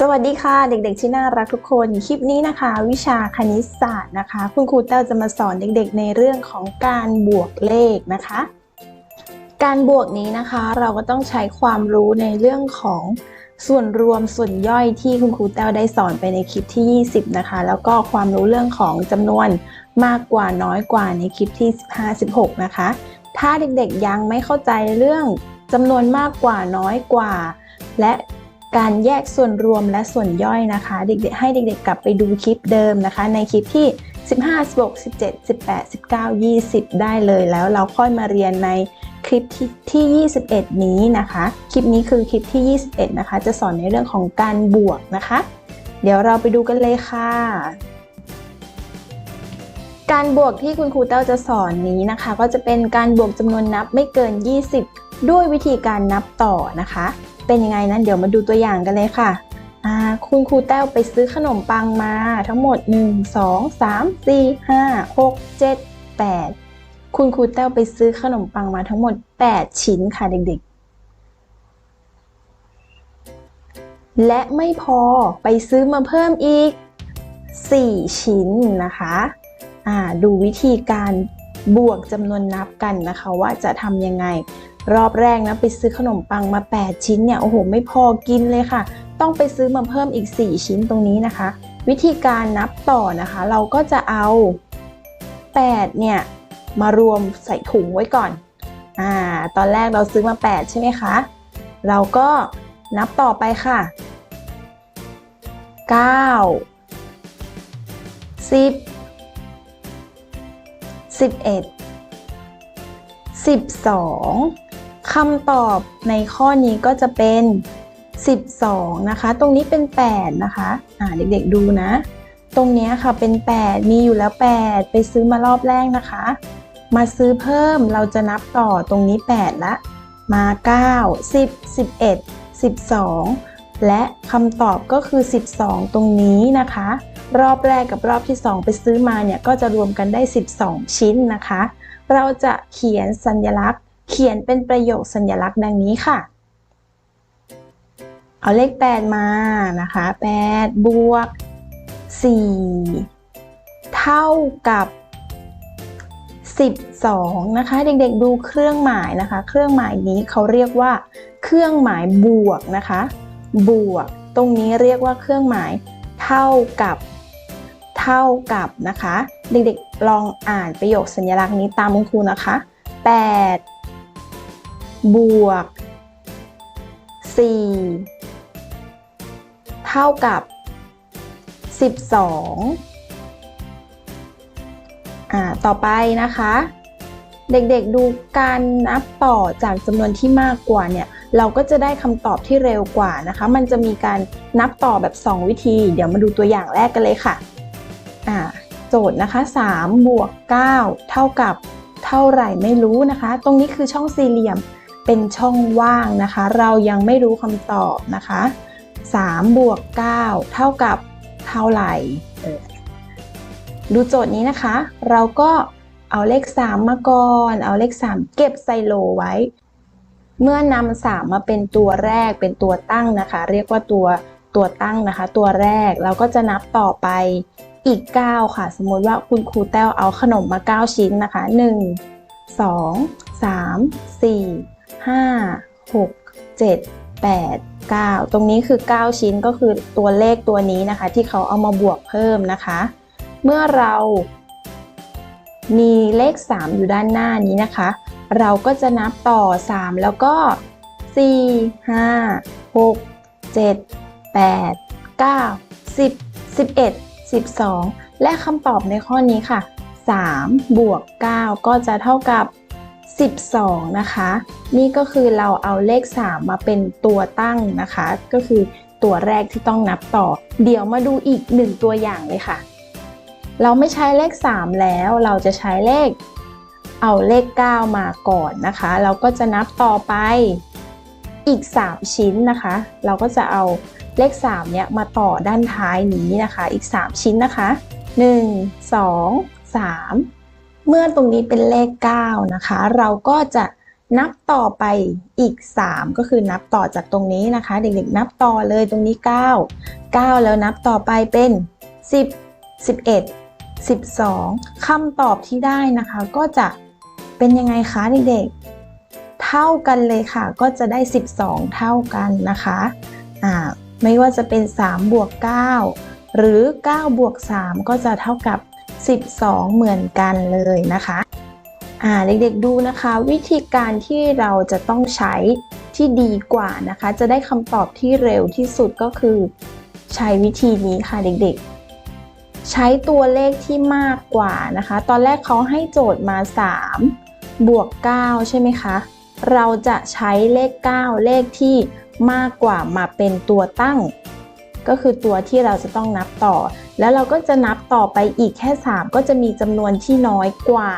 สวัสดีค่ะเด็กๆที่น่ารักทุกคน คลิปนี้นะคะ วิชาคณิตศาสตร์นะคะ คุณครูแต้วจะมาสอนเด็กๆ ในเรื่องของการบวกเลขนะคะ การบวกนี้นะคะ เราก็ต้องใช้ความรู้ในเรื่องของส่วนรวมส่วนย่อยที่คุณครูแต้วได้สอนไปในคลิปที่ 20 นะคะ แล้วก็ความรู้เรื่องของจำนวนมากกว่าน้อยกว่าในคลิปที่ 15 16 นะคะ ถ้าเด็กๆยังไม่เข้าใจเรื่องจำนวนมากกว่าน้อยกว่า และ การแยกส่วนรวมและส่วนย่อยนะคะ เด็กๆให้เด็กๆกลับไปดูคลิปเดิมนะคะ ในคลิปที่ 15 16 17 18 19 20 ได้เลยแล้วเราค่อยมาเรียนในคลิปที่ที่ 21 นี้นะคะ คลิปนี้คือคลิปที่ 21 นะคะ จะสอนในเรื่องของการบวกนะคะ เดี๋ยวเราไปดูกันเลยค่ะการบวกที่คุณครูเต้าจะสอนนี้นะคะ ก็จะเป็นการบวกจำนวนนับไม่เกิน 20 ด้วยวิธีการนับต่อนะคะ เป็นยังไงนั้นเดี๋ยวมาดูตัวอย่างกันเลยค่ะคุณครูแต้วไปซื้อขนมปังมาทั้งหมด 1 2 3 4 5 6 7 8 คุณครูแต้วไปซื้อขนมปังมาทั้งหมด 8 ชิ้นค่ะเด็กๆ และไม่พอไปซื้อมาเพิ่มอีก 4 ชิ้นนะคะดูวิธีการบวกจำนวนนับกันนะคะ ว่าจะทำยังไง รอบแรกนะไปซื้อขนมปังมา 8 ชิ้นเนี่ยโอ้โหไม่พอกินเลยค่ะ ต้องไปซื้อมาเพิ่มอีก 4 ชิ้นตรงนี้นะคะ วิธีการนับต่อนะคะ เราก็จะเอา 8 เนี่ยมารวมใส่ถุงไว้ก่อนอ่าตอนแรกเราซื้อมา 8 ใช่ไหมคะ เราก็นับต่อไปค่ะ 9 10 11 12 คำตอบในข้อนี้ก็จะเป็น 12 นะคะ ตรงนี้เป็น 8 นะคะอ่าเด็กๆดูนะ ตรงนี้ค่ะเป็น 8 มีอยู่แล้ว 8 ไปซื้อมารอบแรกนะคะ มาซื้อเพิ่มเราจะนับต่อตรงนี้ 8 ละ มา 9 10 11 12 และคำตอบก็คือ 12 ตรงนี้นะคะ รอบแรกกับรอบที่ 2 ไปซื้อมาเนี่ยก็จะรวมกันได้ 12 ชิ้นนะคะ เราจะเขียนสัญลักษณ์ เขียนเป็นประโยคสัญลักษณ์ดังนี้ค่ะ เอาเลข 8 มานะคะ 8 บวก 4 เท่ากับ 12 นะคะ เด็กๆดูเครื่องหมายนะคะ เครื่องหมายนี้เขาเรียกว่า เครื่องหมายบวกนะคะ บวก ตรงนี้เรียกว่าเครื่องหมายเท่ากับเท่ากับนะคะ เด็กๆลองอ่านประโยคสัญลักษณ์นี้ตามคุณครูนะคะ 8 บวก 4 เท่ากับ 12อ่าต่อไปนะคะ เด็กๆดูการนับต่อจากจำนวนที่มากกว่าเนี่ย เราก็จะได้คำตอบที่เร็วกว่านะคะ มันจะมีการนับต่อแบบ 2 วิธี เดี๋ยวมาดูตัวอย่างแรกกันเลยค่ะอ่าโจทย์นะคะ3บวก9เท่ากับเท่าไหร่ไม่รู้นะคะ ตรงนี้คือช่องสี่เหลี่ยม เป็นช่องว่างนะคะ เรายังไม่รู้คำตอบนะคะ3บวก9เท่ากับเท่าไหร่ดูโจทย์นี้นะคะ เราก็เอาเลข 3 มาก่อน เอาเลข 3 เก็บใส่โลไว้ เมื่อนำ3มาเป็นตัวแรกเป็นตัวตั้งนะคะ เรียกว่าตัวตัวตั้งนะคะ ตัวแรกเราก็จะนับต่อไปอีก 9 ค่ะ สมมติว่าคุณครูแต้วเอาขนมมา 9 ชิ้นนะคะ 1 2 3 4 5 6 7 8 9 ตรงนี้คือ 9 ชิ้นก็คือตัวเลขตัวนี้นะคะ ที่เขาเอามาบวกเพิ่มนะคะ เมื่อเรามีเลข 3 อยู่ด้านหน้านี้นะคะ เราก็จะนับต่อ 3 แล้วก็ 4 5 6 7 8 9 10 11 12 และคำตอบในข้อนี้ค่ะ 3 บวก 9 ก็จะเท่ากับ 12 นะคะ นี่ก็คือเราเอาเลข 3 มาเป็นตัวตั้งนะคะ ก็คือตัวแรกที่ต้องนับต่อ เดี๋ยวมาดูอีกหนึ่งตัวอย่างเลยค่ะ เราไม่ใช้เลข 3 แล้วเราจะใช้เลข เอาเลข 9 มาก่อนนะคะ เราก็จะนับต่อไปอีก 3 ชิ้นนะคะ เราก็จะเอาเลข 3 เนี่ยมาต่อด้านท้ายนี้นะคะ อีก 3 ชิ้นนะคะ 1 2 3 เมื่อตรงนี้เป็นเลข 9 นะคะ เราก็จะนับต่อไปอีก 3 ก็คือนับต่อจากตรงนี้นะคะ เด็กๆ นับต่อเลยตรงนี้ 9 9 แล้วนับต่อไปเป็น 10 11 12คำตอบที่ได้นะคะ ก็จะเป็นยังไงคะเด็กๆ เท่ากันเลยค่ะ ก็จะได้ 12 เท่ากันนะคะอ่าไม่ว่าจะเป็น 3 บวก 9 หรือ 9 บวก 3 ก็จะเท่ากับ 12 เหมือนกันเลยนะคะอ่าเด็กๆดูนะคะ วิธีการที่เราจะต้องใช้ที่ดีกว่านะคะ จะได้คำตอบที่เร็วที่สุดก็คือ ใช้วิธีนี้ค่ะเด็กๆ ใช้ตัวเลขที่มากกว่านะคะ ตอนแรกเขาให้โจทย์มา 3 บวก 9 ใช่ไหมคะ เราจะใช้เลข 9 เลขที่มากกว่ามาเป็นตัวตั้ง ก็คือตัวที่เราจะต้องนับต่อ แล้วเราก็จะนับต่อไปอีกแค่ 3 ก็จะมีจำนวนที่น้อยกว่า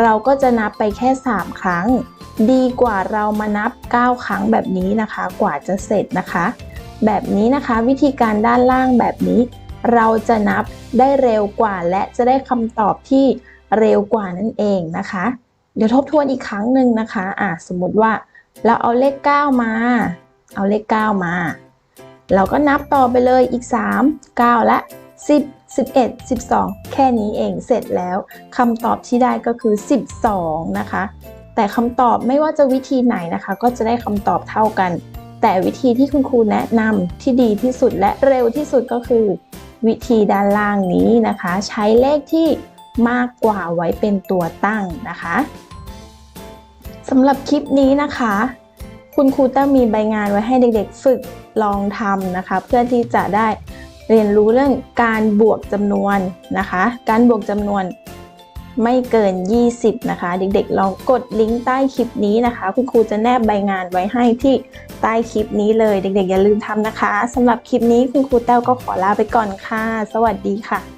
เราก็จะนับไปแค่ 3 ครั้ง ดีกว่าเรามานับ 9 ครั้งแบบนี้นะคะ กว่าจะเสร็จนะคะ แบบนี้นะคะวิธีการด้านล่างแบบนี้ เราจะนับได้เร็วกว่า และจะได้คำตอบที่เร็วกว่านั่นเองนะคะ เดี๋ยวทบทวนอีกครั้งหนึ่งนะคะอะสมมติว่าเราเอาเลข 9 มา เอาเลข 9 มา เราก็นับต่อไปเลยอีก 3 9 และ 10 11 12 แค่นี้เองเสร็จแล้วคำตอบที่ได้ก็คือ 12 นะคะ แต่คำตอบไม่ว่าจะวิธีไหนนะคะ ก็จะได้คำตอบเท่ากัน แต่วิธีที่คุณครูแนะนำที่ดีที่สุดและเร็วที่สุดก็คือ วิธีด้านล่างนี้นะคะ ใช้เลขที่มากกว่าไว้เป็นตัวตั้งนะคะสำหรับคลิปนี้นะคะ คุณครูแต้มมีใบงานไว้ให้เด็กๆ ฝึกลองทำนะคะ เพื่อที่จะได้ เรียนรู้เรื่องการบวกจำนวนนะคะ การบวกจำนวนไม่เกิน 20 นะคะ เด็กๆลองกดลิงก์ใต้คลิปนี้นะคะ คุณครูจะแนบใบงานไว้ให้ที่ใต้คลิปนี้เลย เด็กๆ อย่าลืมทำนะคะสำหรับคลิปนี้คุณครูแต้วก็ขอลาไปก่อนค่ะ สวัสดีค่ะ